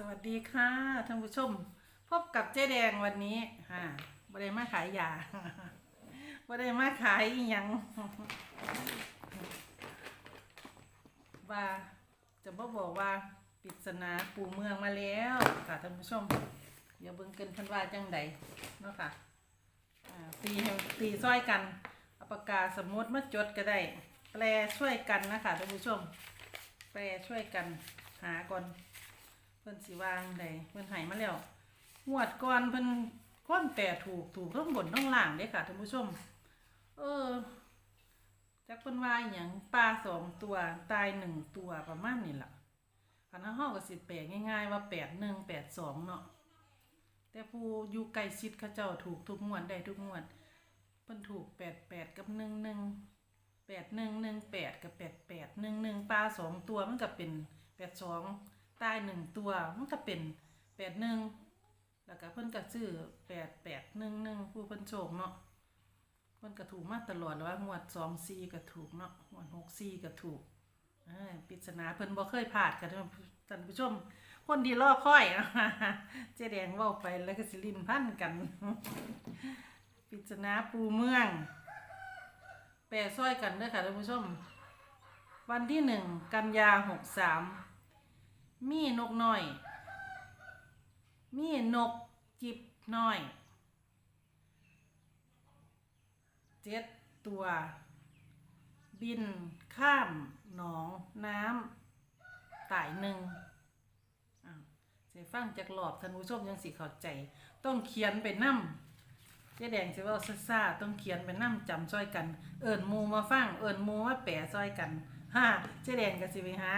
สวัสดีค่ะท่านผู้ชม พบกับเจ๊แดงวันนี้ค่ะบ่ได้มาขายยาบ่ได้มาขายอีหยังว่าจะบ่บอกว่าปริศนาปูเมืองมาแล้วค่ะท่านผู้ชมอย่าเบิ่งเกินพันว่าจังใดเนาะค่ะตีตีซ้อยกันอปากกาสมุดมาจดก็ได้ แปลช่วยกันนะคะท่านผู้ชม แปลช่วยกันหาก่อน พิ่นสิวางใดเพิ่นใหายมาแล้วงวดก่อนเพิ่นค้นแปรถูกถูกทั้งบนทั้งล่างเด้ค่ะท่านผู้ชม เออจักเพิ่นว่าอหยังปลาสองตัวตายหนึ่งตัวประมาณนี้ล่ะคันเฮาก็สิแปลง่ายๆว่าแปดหนึ่งแปดสองเนาะแต่ผู้อยู่ใกล้ชิดเขาเจ้าถูกทุกงวดได้ทุกงวดเพิ่นถูกแปดแปดกับหนึ่งหนึ่งแปดหนึ่งหนึ่งแปดกับแปดแปดหนึ่งหนึ่งปลาสองตัวมันก็เป็นแปดสอง ตายหนึ่งตัวมันก็เป็นแปดหนึ่งแล้วก็เพิ่นก็ซื้อแปดแปดหนึ่งหนึ่งผู้เพิ่นโชคเนาะเพิ่นก็ถูกมาตลอดแล้วว่างวดสองสี่ก็ถูกเนาะงวดหกสี่ก็ถูกปริศนาเพิ่นบ่เคยพลาดกันท่านผู้ชม คนที่รอค่อยเจ๊แดงเว้าไปแล้วก็สิลิ้นพันกันปริศนาปูเมือง แปรซ้อยกันด้อค่ะท่านผู้ชม วันที่หนึ่งกันยาหกสาม มีนกน้อย มีนกจิบน้อยเจ็ดตัว บินข้ามหนองน้ำตายหนึ่งอ้าวเสียฟังจากหลอบท่านผู้ชมยังสิเข้าใจ ต้องเขียนไปนั่เจ๊แดงสิเว่าซ่าต้องเขียนไปนั่จำซ้อยกัน เอิญมูมาฟัง เอิญมูมาแปะซ้อยกันฮ่าเจ๊แดงก็สิไปหา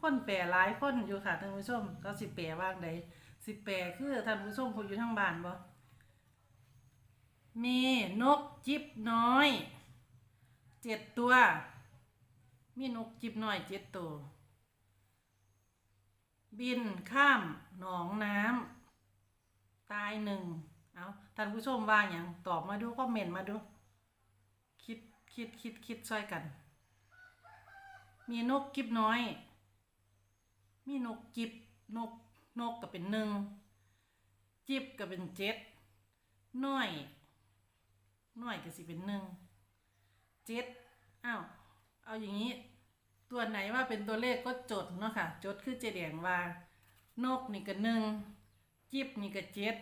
คนแปลหลายคนอยู่ค่ะท่านผู้ชมเขาสิแปลว่างใดสิแปลคือท่านผู้ชมผู้อยู่ทางบ้านบ่มีนกจิบน้อยเจ็ดตัว มีนกจิบน้อยเจ็ดตัว บินข้ามหนองน้ำตายหนึ่งเอาท่านผู้ชมว่าอย่างตอบมาดูคอมเมนต์มาดู คิดคิดคิดคิดช่วยกัน มีนกกิบน้อย มีนกจิบนกนกก็เป็นหนึ่งจิบก็เป็นเจ็ดน้อยน้อยก็สิเป็นหนึ่งเจ็ดอ้าวเอาอย่างนี้ ตัวไหนว่าเป็นตัวเลขก็จดเนาะค่ะ จดคือเจแดงว่า นกนี่ก็หนึ่งจิบนี่ก็เจ็ด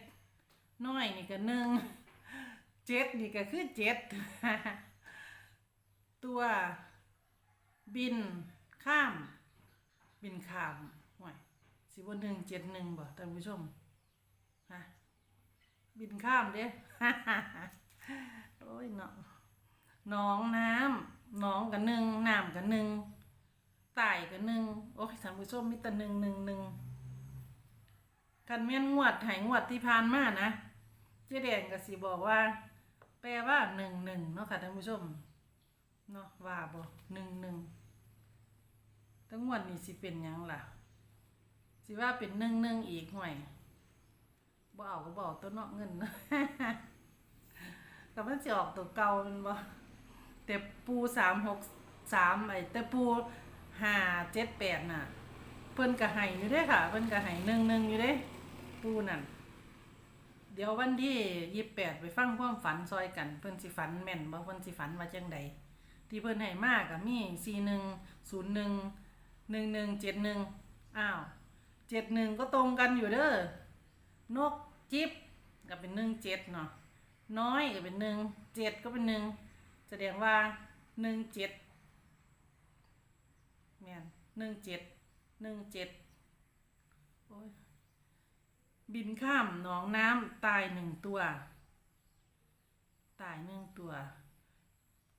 น้อยนี่ก็หนึ่งเจ็ดนี่ก็คือเจ็ดตัวบินข้าม บินข้าม สิบนหนึ่งเจ็ดหนึ่งบ่ท่านผู้ชมฮะบินข้ามเด้ โอ้ยเนาะน้องน้ำน้องกับหนึ่งน้ำกับหนึ่งไต่กับหนึ่งโอ้ยท่านผู้ชมมีแต่หนึ่งหนึ่งหนึ่งกันแม่นงวดหายงวดที่ผ่านมานะเจ๊แดงก็สิบอกว่า แปลว่าหนึ่งหนึ่งเนาะค่ะท่านผู้ชมเนาะว่าบ่หนึ่งหนึ่งทั้งวันนี้สิเป็นยังล่ะ สิว่าเป็นหนึ่งหนึ่งอีกห่วยบ่เอาก็บอกตัวเนาะเงินแต่มันสิออกตัวเก่ามันบ่แต่ปูสามหกสามไอ้แต่ปูห้าเจ็ดแปดน่ะ เพิ่นก็ให้อยู่เด้ค่ะ เพิ่นก็ให้หนึ่งหนึ่งอยู่เด้ปูนั่นเดี๋ยววันที่ยี่สิบแปดไปฟังความฝันซอยกัน เพิ่นสิฝันแม่นบ่เพิ่นสิฝันว่าจังใดที่เพิ่นให้มากก็มีสี่หนึ่งศูนย์หนึ่งหนึ่งหนึ่งเจ็ดหนึ่งอ้าว เจ็ดหนึ่งก็ตรงกันอยู่เด้อนกจิ๊บก็เป็นหนึ่งเจ็ดเนาะน้อยก็เป็นหนึ่งเจ็ดก็เป็นหนึ่งแสดงว่าหนึ่งเจ็ดแมนหนึ่งเจ็ดหนึ่งเจ็ดบินข้ามหนองน้ำตายหนึ่งตัว ตายหนึ่งตัว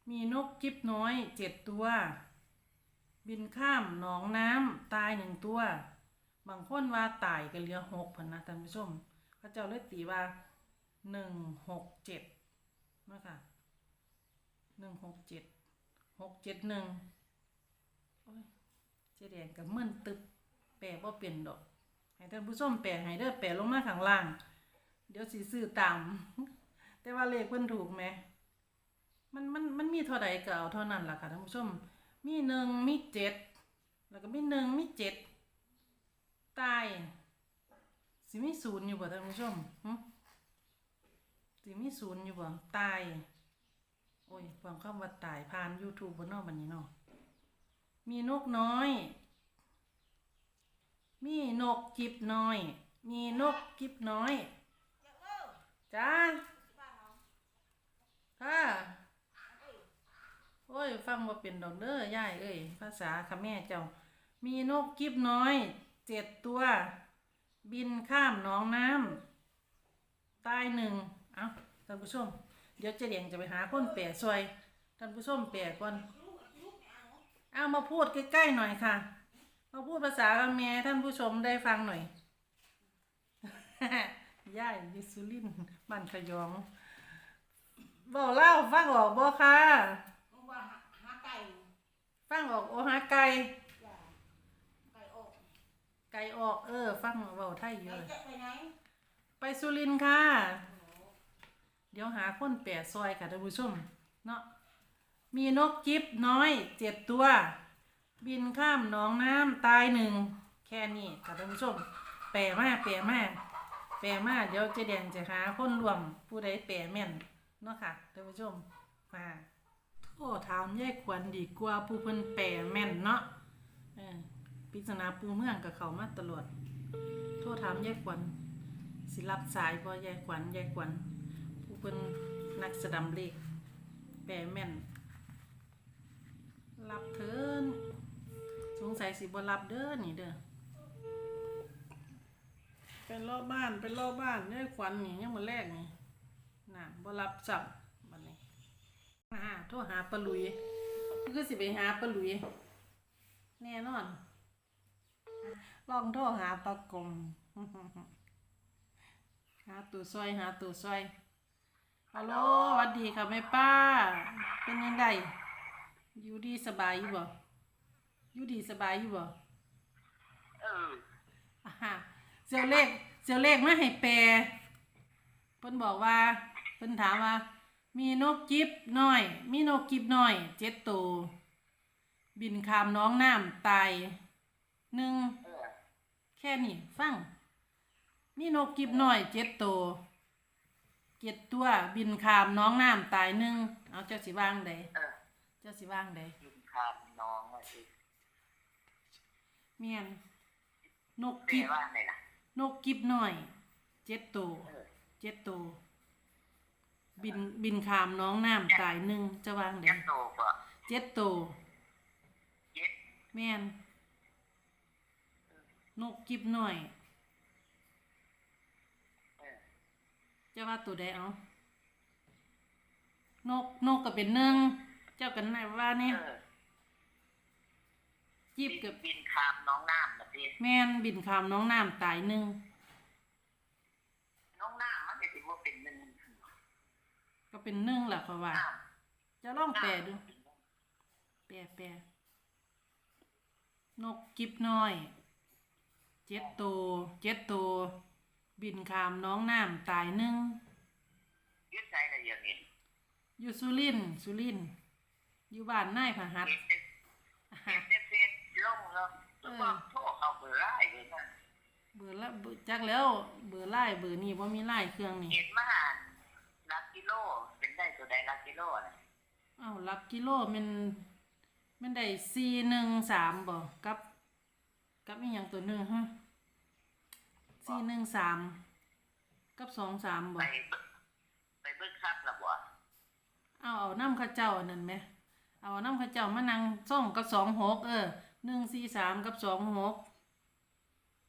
มีนกจิบน้อยเจ็ดตัว บินข้ามหนองน้ำตายหนึ่งตัว บางคนว่าตายก็เหลือหกพันนะท่านผู้ชมพระเจ้าเลยตีว่าหนึ่งหกเจ็ดนะคะหนึ่งหกเจ็ดหกเจ็ดหนึ่งโอ้ยเจ๊แดงกับมึนตึบแปลว่าเป็นดอก ให้ท่านผู้ชมแปลให้เด้อแปลลงมาข้างล่าง เดี๋ยวสีซื้อตาม แต่ว่าเลขเพิ่นถูกไหมมันมันมันมีเท่าใดก็เอาเท่านั้นล่ะค่ะท่านผู้ชม มีหนึ่งมีเจ็ดแล้วก็มีหนึ่งมีเจ็ด ตายสิมีศูนย์อยู่บ่ท่านผู้ชมหึสิมีศูนย์อยู่บ่ตาย โอ้ยฟังคำว่าตายผ่าน YouTube บนนอกบัดนี้เนาะมีนกน้อย มีนกกิบน้อย มีนกกิบน้อยจ้าค่ะโอ้ย ฟังว่าเป็นดอกเด้อยายเอ้ยภาษาคำแม่เจ้า มีนกกิบน้อย เจ็ดตัว บินข้ามหนองน้ำตายหนึ่งเอาท่านผู้ชม เดี๋ยวเจะเดียงจะไปหาคนแปะซอยท่านผู้ชมแปะก่อนเอามาพูดใกล้ๆหน่อยค่ะ มาพูดภาษาคำแม่ท่านผู้ชมได้ฟังหน่อยย่ายยิสุลินทร์บ้านขยองเบาเล่าฟังออกบ่ค่ะว่าหาไก่ฟังออกโอหาไก่จ้ะไก่อก ไก่ออกเออ ฟังเบาไทยเยไก่อะจะไปไหนไปสุรินทร์ค่ะ เดี๋ยวหาคนแปดซอยค่ะท่านผู้ชมเนาะมีนกกิฟน้อยเจ็ดตัว บินข้ามหนองน้ำตายหนึ่งแค่นี้ค่ะท่านผู้ชม แปลมาแปลมาแปลมาเดี๋ยวเจะแดงจะหาคนรวมผู้ใดแปลแม่นเนาะค่ะท่านผู้ชมมาโอ้ถามแยกขวัญดีกว่าผู้เพิ่นแปลแม่นเนาะเออ ปริศนาปูเมืองกับเขามาตลอด โทษถามยายขวัญสิรับสายบ่ยายขวัญยายขวัญผู้เป็นนักแสดงเลขแปลแม่น รับเถินสงสัยสิบ่รับเด้อนี่เด้อเป็นรอบบ้านเป็นรอบบ้านยายขวัญนี่ยังมาแรกนี่น่ะบ่รับจับบัดนี้อ่าโทรหาปะหลุยคือสิไปหาปะหลุยแน่นอน ลองโทรหาปากงหาตู่ซอยหาตู่ซอยฮัลโหลสวัสดีค่ะแม่ป้า เป็นยังไงอยู่ดีสบายอยู่บ่อยู่ดีสบายอยู่บ่เอออ่าฮะเสียวเลขเสียวเลขมาให้แปลเพิ่นบอกว่าเพิ่นถามว่า มีนกจิบน้อย มีนกกิบน้อยเจ็ดตัวบินข้ามน้องน้ำตาย หนึ่งเออแค่นี้ฟัง มีนกกิบหน่อยเจ็ดตัวเจ็ดตัวบินข้ามน้องน้ำตายหนึ่งเอาเจ้าสิว่างใดเออเจ้าสิว่างใดยินคามน้องว่าสิเมียนนกเปกิบว่าไงล่ะนกกิบหน่อยเจ็ดตัวเออเจ็ดตัวบินบินข้ามน้องน้ำตายหนึ่งจะว่างใดยักษ์โตกว่าเจ็ดตัวเย็ดแม่น นกกิบหน่อยเออจะว่าตัวใดเอา นกนกก็เป็นหนึ่ง เจ้ากันไหนว่าเนี่ยเออจีบกับบินคามน้องน้ำมาสิแม่นบินข้ามน้องน้ำตายหนึ่ง น้องน้ำมันจะถือว่าเป็นหนึ่งก็เป็นหนึ่งแหละเขาว่าน้จะลองำแปลดู แปลแปลนกกิบน้อย เจ็ดตัวเจ็ดตัวบินข้ามน้องน้ำตายหนึ่งยึดใจอะไรอย่างนี้อยู่สุรินทร์สุรินทร์อยู่บ้านนายพหัสเก็บเก็บเก็บเก็บลงแล้วแล้วก็โทษเขาเบอร์ไล่เลยนะเบอร์ละเบอร์จักแล้วเบอร์ไล่เบอร์นี่ว่ามีไล่เครื่องนี่เห็นมาลักกิโลเป็นได้ตัวใดลักกิโลนะเอ้ารับกิโลมันมันได้สี่หนึ่งสามบ่กับ กับอีกอย่างตัวหนึ่งฮะ สี่หนึ่งสามกับสองสามบ่ไปเบิ่งไปเบิ้งคักละบ่เอาเอาน้ำข้าเจ้าอันนั่นไหมเอาน้ำข้าเจ้ามานั่งส่องกับสองหกเออหนึ่งสี่สามกับสองหก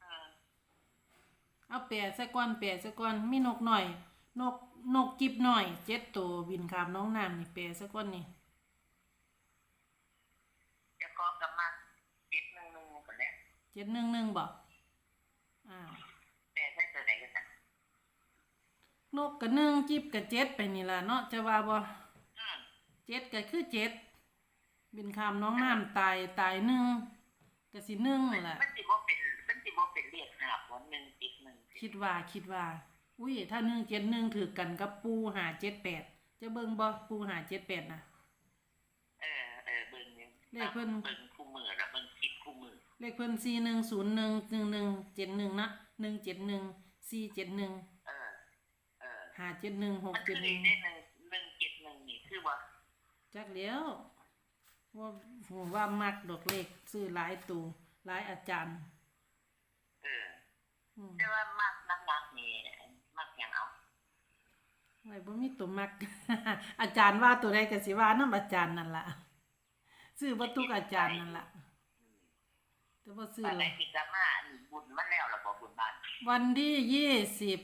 อืมเอาแปดสะก้อนแปดสะก้อนมีนกหน่อย นกนกกิบหน่อยเจ็ดตัวบินขามน้องน้ำนี่แปดสะก้อนนี่จะขอกำมาเจ็ดหนึ่งหนึ่งคนเนี้ยเจ็ดหนึ่งหนึ่งบ่อ้าว แต่ใช้ตัวไหนกันนะ นกกับหนึ่งจิบกับเจ็ดไปนี่ล่ะเนาะจะว่าบ่อืมเจ็ดก็คือเจ็ดบินขามน้องน้ำตายตายหนึ่งก็สิหนึ่งแหละมันสิบ่เป็นมันสิบ่เป็นเลขหาบวันหนึ่งติดหนึ่งคิดว่าคิดว่า อุ้ยถ้าหนึ่งเจ็ดหนึ่งถือกันกับปูหาเจ็ดแปดจะเบิ่งบ่ปูหาเจ็ดแปดนะ เออเออเบิ่งหนึ่งเลขเพิ่น เบิ่งคู่มือแล้วเบิ่งคิดคู่มือเลขเพิ่นสี่หนึ่งศูนย์หนึ่งหนึ่งหนึ่งเจ็ดหนึ่งนะหนึ่งเจ็ดหนึ่งสี่เจ็ดหนึ่งเออเออ ห้าเจ็ดหนึ่งหกมันเจ็คืดอหนึ่งได้หนึ่งหนึ่งเจ็ดหนึ่งนี่คือว่าจักเลี้ยวว่าผมว่ามักดอกเลขซื้อหลายตูหลายอาจารย์เอออืมแต่ว่ามากนักนักๆนี่มากอย่างเอาไว้บ่มีตัวมัก อาจารย์ว่าตัวใดก็สิว่านํอาจารย์นั่นล่ะซื้อบ่ทุกอาจารย์นั่นล่ะแต่ว่าซื้อบ้านไหนละที่จะมาอันบุญมันแล้วหรอบอกบุญบ้านวันที่ยี่สิบ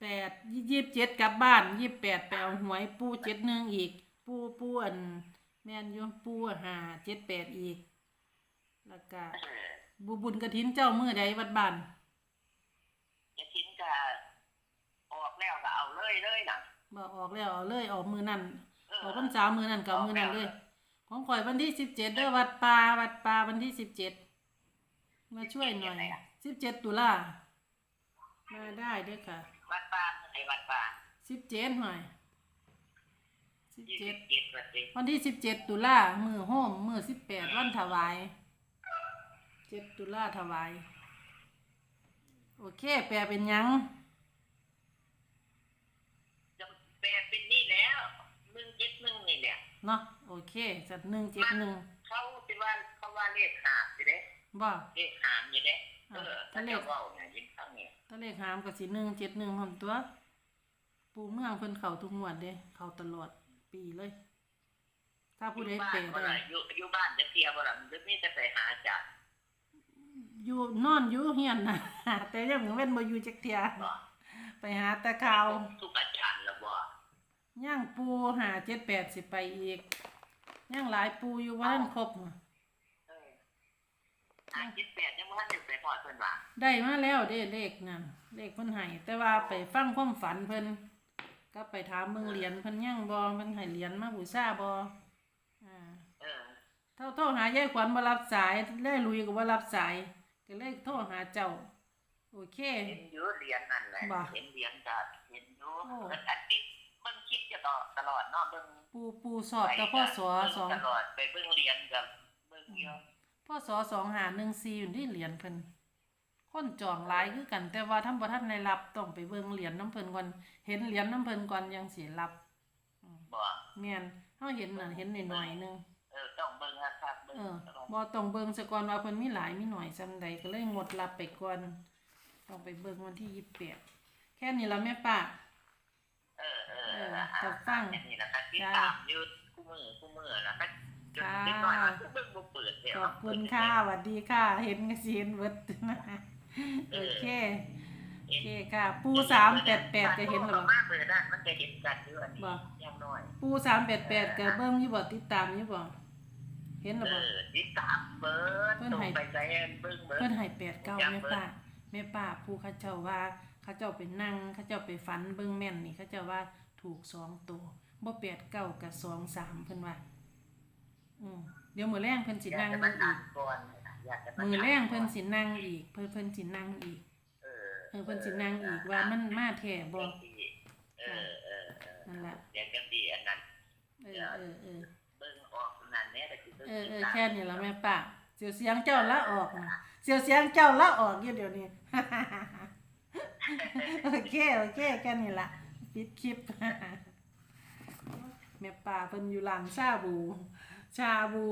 แปดยี่สิบเจ็ดกลับบ้านยี่สิบแปดไปเอาหวยปูเจ็ดหนึ่งอีก ปูปูอันแม่นอยู่ปูหาเจ็ดแปดอีก แล้วก็เออบุบุญกระถินเจ้ามือใดวัดบ้านจะทิ้งก็ออกแล้วก็เอาเลยเลยน่ะบ่ออกแล้วเอาเลยออกมือนั่นเออออกพรรษามือนั่นกับมือนั่นเลย ของข่อยวันที่สิบเจ็ดเด้อวัดป่าวัดป่าวันที่สิบเจ็ดมาช่วยหน่อยสิบเจ็ดตุลามาได้เด้อค่ะ วัดป่าไอ้วัดป่าสิบเจ็ดหน่อยสิบยี่เจ็สิดบเจ็ดวันสิวันที่สิบเจ็ดตุลามือโฮมมือสิบแปดวันถวายเจ็ดตุลาถวาย โอเค แปลเป็นหยัง จะแปลเป็นนี่แล้วหนึ่งเจ็ดหนึ่งนี่แหละเนาะโอเคจัดหนึ่งเจ็ดหนึ่งเขาสิว่าเขาว่าเลขหาบอยู่เด้บ่เลขหามอยู่เด้ เอออ่าถ้าถ้าเลเลขขว่าเนี่ยยินข้างเนี่ยถ้าเลขหามก็สิหนึ่งเจ็ดหนึ่งหนตัว ปูเมืองเพิ่นเข้าทุกงวดเด้เข้าตลอดปีเลย ถ้าผู้ใดอยู่บ้าเปนบ่ได้ล่ะอยู่อยู่บ้านจะเทียบ่ล่ะมันจะมีแต่ไปหาจัดอยู่นอนอยู่เฮียนนะแต่ยังเว้นบ่อยู่จักเที่ยบ่ไปหาแต่ข่าวทุกอาจารย์ละบ่ย่างปูหาเจ็ดแปดสิไปอีกย่างหลายปูอยู่ว่าท่านครบเออ หาเจ็ดแปดยังบ่ทันได้ไปฮอดเพิ่นว่าได้มาแล้วเด้เลขนั่นเลขเพิ่นให้แต่ว่าไปฟังความฝันเพิ่นก็ไปถามเมืองเหรียญเพิ่นยังบ่เพิ่นให้เหรียญมาบูชาบ่อ่าเออเท่าโทรหายายขวัญบ่รับสายได้ลุยก็บ่รับสายก็เลยโทรหาเจ้า โอเค เห็นอยู่เหรียญนั่นแหละบ่เห็นเหรียญก็เห็นอยู่โอ้อันติดเบิ่งคลิปจะต่อตลอดเนาะเบิ่งปูปูสอบแต่พ่อสอเบิ่สองตลอดไปเบิ่งเหรียญกับเบิ่งอยู่ พ่อสอสองหาหนึ่งซีอยู่ที่เหรียญเพิ่นคนจองหลายคือกัน แต่ว่าทำบ่ทันได้รับต้องไปเบิ่งเหรียญน้ำเพิ่นก่อนเห็นเหรียญน้ำเพิ่นก่อนยังสิรับบ่แม่นเฮาเห็นน่ะเห็นหน่อยๆหนึงเออต้องเบิ่งนะครับเบิ่งเออตลอดบ่ต้องเบิ่งซะก่อนว่าเพิ่นมีหลายมีหน่อยซำใดก็เลยงดรับไปก่อนต้องไปเบิ่งวันที่28แค่นี้ละแม่ป้าเออเออเอออ่าจะฟังอันนี้นะครับที่จ้าตามอยู่คู่มือคู่มือนะครับจน ค่ะนิดหน่อยมันก็เบิ่งบ่เปิดแล้วขอบคุณค่ะสวัสดีค่ะ เห็นก็สิเห็นเบิดนะโอเคโอเคค่ะ ปู388ก็เห็นแล้วบ่มากเลยนะมันจะเห็นกันอยู่อันนี้บ่ อย่างน้อย ปู388ก็เบิ่งอยู่บ่ติดตามอยู่บ่เห็นแล้วเอบ่อที่ตามเบิร์ดเพิ่นตรงให้ไปใจเบิ่งเบิร์เพิ่ดนให้8เก้าแม่ป้าแม่ป้าผู้เขาเจ้าว่าเขาเจ้าไปนั่งเขาเจ้าไปฝันเบิ่งแม่นนี่เขาเจ้าว่าถูกสองตัวบ่แปดเก้ากับสองสามเพิ่นว่า อืมเดี๋ยวมื้อแรงเพิ่นสิอยากนั่งจะอีมันกอ่านก่อนอยากจะมันมื้อแรงเพิ่นสินั่งอีก เพิ่นเพิ่นสินั่งอีกเออเออเพิ่นสินั่งอีกว่ามันมาแท้บ่เออเออเออนั่นล่ะเดี๋ยวจะดีอันนั้น เออเออเออเบิ่งออกนั่นแน่แต่คือเออเออแค่นี้ล่ะแม่ป้าเสียวเสียงเจ้าละออกนะเสียวเสียงเจ้าละออกอยู่เดี๋ยวนี้ โอเคโอเคแค่นี้ล่ะปิดคลิป แม่ป้าเพิ่นอยู่ร้านชาบู ชาบู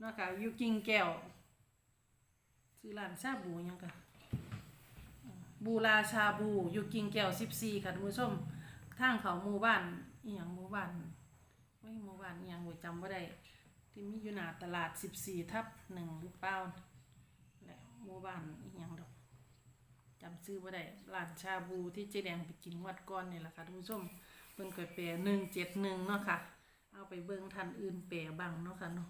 เนาะค่ะอยู่กิ่งแก้วชื่อร้านชาบูยังกันบูราชาบูอยู่กิ่งแก้ว14ค่ะท่านผู้ชมทางเขาหมู่บ้านอีหยังหมู่บ้านไว้หมู่บ้านอีหยังบ่จำบ่ได้ที่มีอยู่หน้าตลาด14ทับหนึ่งหรือเปล่าและหมู่บ้านอีหยังดอกจำชื่อบ่ได้ร้านชาบูที่เจ๊แดงไปกินวัดก่อนนี่แหละค่ะท่านผู้ชมเพิ่นก็แปล171เนาะค่ะ เอาไปเบิ่งท่านอื่นแปลบ้างเนาะค่ะเนาะ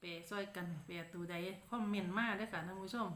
แปลซอยกันแปลตัวใดคอมเมนต์มาเด้อค่ะท่านผู้ชม